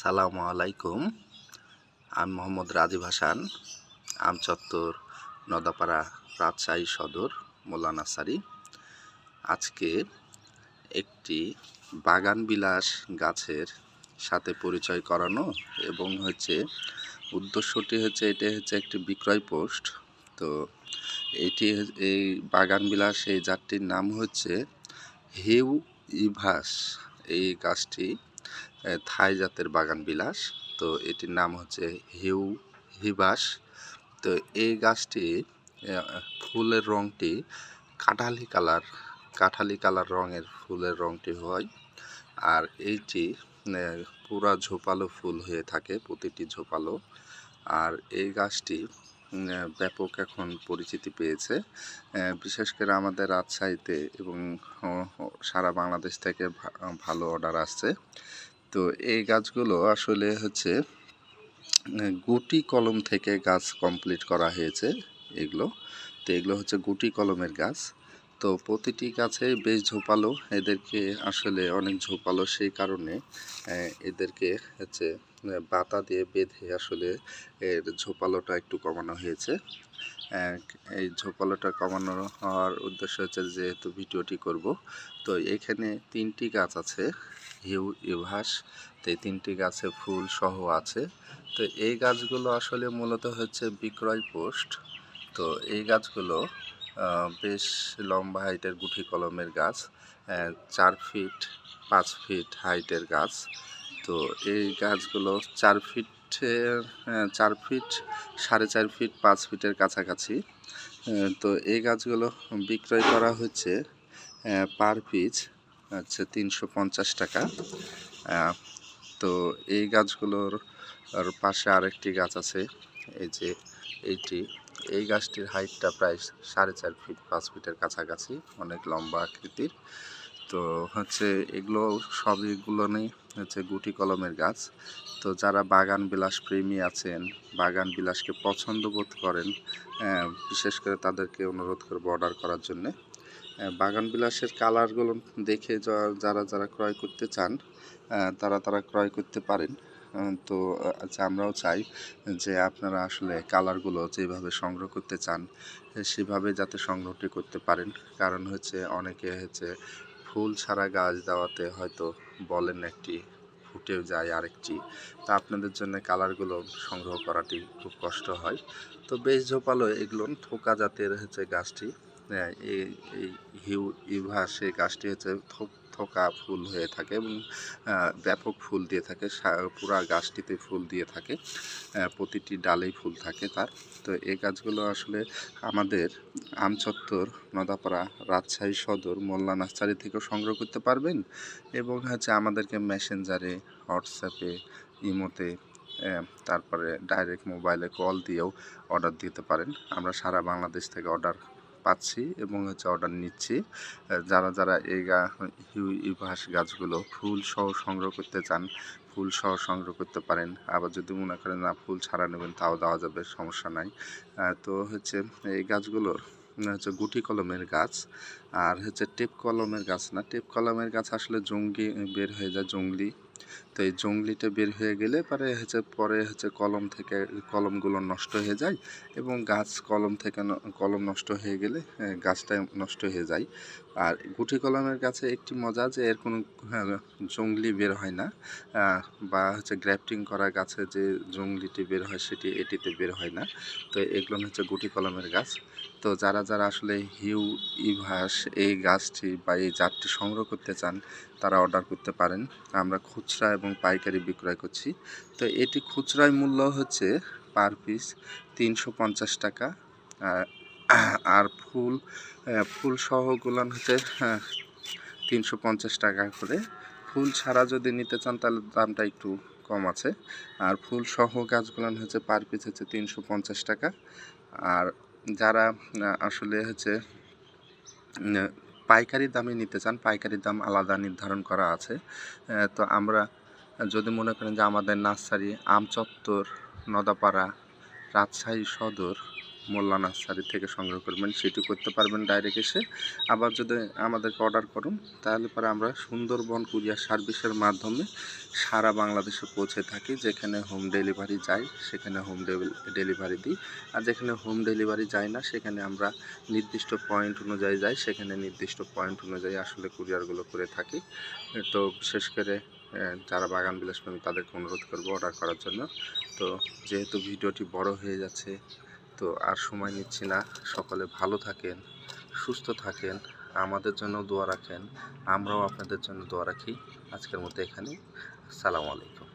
আসসালামু আলাইকুম। আমি মোহাম্মদ রাজীব হাসান, আমচত্বর, নদাপাড়া রাজশাহী সদর মোল্লা নার্সারি আজকে একটি বাগান বিলাস গাছের সাথে পরিচয় করানো এবং হচ্ছে উদ্দেশ্যটি হচ্ছে, এটা হচ্ছে একটি বিক্রয় পোস্ট। তো এটি এই বাগান বিলাস এই জাতটির নাম হচ্ছে হিউ ইভাস। এই গাছটি থাই জাতের বাগান বিলাস। তো এটির নাম হচ্ছে হিউ, হিবাস। তো এই গাছটি ফুলের রঙটি কাঠালি কালার কাঠালি কালার রঙের ফুলের রঙটি হয়। আর এইটি পুরা ঝোপালো ফুল হয়ে থাকে, প্রতিটি ঝোপালো। আর এই গাছটি ব্যাপক এখন পরিচিতি পেয়েছে। বিশেষ করে আমাদের রাজশাহীতে এবং সারা বাংলাদেশ থেকে ভালো অর্ডার আসছে। তো এই গাছগুলো আসলে হচ্ছে গুটি কলম থেকে গাছ কমপ্লিট করা হয়েছে এগুলো। তো এগুলো হচ্ছে গুটি কলমের গাছ। তো প্রতিটি গাছে বেশ ঝোপালো, এদেরকে আসলে অনেক ঝোপালো সেই কারণে এদেরকে হচ্ছে বাতা দিয়ে বেঁধে আসলে এর ঝোপালোটা একটু কমানো হয়েছে। এই ঝোপালোটা কমানো হওয়ার উদ্দেশ্য হচ্ছে যেহেতু ভিডিওটি করব, তো এখানে তিনটি গাছ আছে। হিউ ইভাস তো এই তিনটি গাছে ফুল সহ আছে। তো এই গাছগুলো আসলে মূলত হচ্ছে বিক্রয় পোস্ট। তো এই গাছগুলো বেশ লম্বা হাইটের গুঠি কলমের গাছ চার ফিট, পাঁচ ফিট হাইটের গাছ। তো এই গাছগুলো চার ফিট চার ফিট, সাড়ে চার ফিট, পাঁচ ফিটের কাছাকাছি। তো এই গাছগুলো বিক্রয় করা হচ্ছে পার পিস আচ্ছা তিনশো টাকা। তো এই গাছগুলোর পাশে আরেকটি গাছ আছে, এই যে এইটি। এই গাছটির হাইটটা প্রায় সাড়ে চার ফিট, পাঁচ ফিটের কাছাকাছি, অনেক লম্বা আকৃতির। তো হচ্ছে এগুলো সবগুলো নেই হচ্ছে গুটি কলমের গাছ। তো যারা বাগান বিলাস প্রেমী আছেন, বাগান বিলাসকে পছন্দ বোধ করেন বিশেষ করে তাদেরকে অনুরোধ করব অর্ডার করার জন্যে। বাগান বিলাসের কালারগুলো দেখে যারা যারা ক্রয় করতে চান তারা তারা ক্রয় করতে পারেন। তো আচ্ছা আমরাও চাই যে আপনারা আসলে কালারগুলো যেভাবে সংগ্রহ করতে চান, সেভাবে যাতে সংগ্রহটি করতে পারেন। কারণ হচ্ছে অনেকে হচ্ছে ফুল ছাড়া গাছ দেওয়াতে হয়তো বলেন একটি ফুটেও যায় আরেকটি। তা আপনাদের জন্য কালারগুলো সংগ্রহ করাটি খুব কষ্ট হয়। তো বেশ ঝোপালো এগুলো, থোকা জাতের হচ্ছে গাছটি। এই এই হিউ ইভাস এই গাছটি হচ্ছে থোক ফুল হয়ে থাকে এবং ব্যাপক ফুল দিয়ে থাকে, সা- পুরা গাছটিতে ফুল দিয়ে থাকে প্রতিটি ডালেই ফুল থাকে তার। তো এই গাছগুলো আসলে আমাদের আমচত্বর, নদাপাড়া, রাজশাহী সদর, মোল্লা নার্সারি থেকেও সংগ্রহ করতে পারবেন এবং হচ্ছে আমাদেরকে মেসেঞ্জারে, হোয়াটসঅ্যাপে, ইমোতে তারপরে ডাইরেক্ট মোবাইলে কল দিয়েও অর্ডার দিতে পারেন। আমরা সারা বাংলাদেশ থেকে অর্ডার পাচ্ছি এবং হচ্ছে অর্ডার নিচ্ছি। যারা যারা এই গা হিউ ইভাস গাছগুলো ফুল সহ সংগ্রহ করতে চান, ফুল সহ সংগ্রহ করতে পারেন। আবার যদি মনে করেন না ফুল ছাড়া নেবেন, তাও দেওয়া যাবে, সমস্যা নাই। তো হচ্ছে এই গাছগুলোর হচ্ছে গুটি কলমের গাছ, আর হচ্ছে টেপ কলমের গাছ না। টেপ কলমের গাছ আসলে জঙ্গি বের হয়ে যায়, জঙ্গলি। তো এই জঙ্গলিটা বের হয়ে গেলে পরে হচ্ছে পরে হচ্ছে কলম থেকে কলমগুলো নষ্ট হয়ে যায় এবং গাছ কলম থেকে কলম নষ্ট হয়ে গেলে গাছটা নষ্ট হয়ে যায়। আর গুটি কলমের গাছে একটি মজা যে এর কোনো হ্যাঁ, জঙ্গলি বের হয় না বা হচ্ছে গ্রাফটিং করা গাছে যে জঙ্গলিটি বের হয় সেটি এটিতে বের হয় না। তো এগুলো হচ্ছে গুটি কলমের গাছ। তো যারা যারা আসলে হিউ ইভাস এই গাছটি বা এই জাতটি সংগ্রহ করতে চান তারা অর্ডার করতে পারেন। আমরা খুচরা এবং পাইকারি বিক্রয় করছি। তো এটি খুচরায় মূল্য হচ্ছে পার পিস তিনশো পঞ্চাশ টাকা। আর- ফুল ফুল সহগুলো হচ্ছে তিনশো পঞ্চাশ টাকা করে। ফুল ছাড়া যদি নিতে চান তাহলে দামটা একটু কম আছে। আর ফুল সহ গাছগুলো হচ্ছে পার পিস হচ্ছে তিনশো পঞ্চাশ টাকা। আর যারা আসলে হচ্ছে পাইকারি দামে নিতে চান, পাইকারি দাম আলাদা নির্ধারণ করা আছে। তো আমরা যদি মনে করেন যে আমাদের নার্সারি আমচত্বর নদাপাড়া, রাজশাহী সদর, মোল্লা নার্সারি থেকে সংগ্রহ করবেন, সেটি করতে পারবেন ডাইরেক্ট এসে। আবার যদি আমাদেরকে অর্ডার করুন, তাহলে পরে আমরা সুন্দরবন কুরিয়ার সার্ভিসের মাধ্যমে সারা বাংলাদেশে পৌঁছে থাকি, যেখানে হোম ডেলিভারি যায়, সেখানে হোম ডেলিভারি দিই। আর যেখানে হোম ডেলিভারি যায় না, সেখানে আমরা নির্দিষ্ট পয়েন্ট অনুযায়ী যাই, সেখানে নির্দিষ্ট পয়েন্ট অনুযায়ী আসলে কুরিয়ারগুলো করে থাকি। তো বিশেষ করে যারা বাগান বিলাসপ্রেমী তাদেরকে অনুরোধ করব অর্ডার করার জন্য। তো যেহেতু ভিডিওটি বড় হয়ে যাচ্ছে, তো আর সময় নিচ্ছি না। সকলে ভালো থাকেন, সুস্থ থাকেন, আমাদের জন্য দোয়া রাখেন, আমরাও আপনাদের জন্য দোয়া রাখি। আজকের মতো এখানে সালাম আলাইকুম।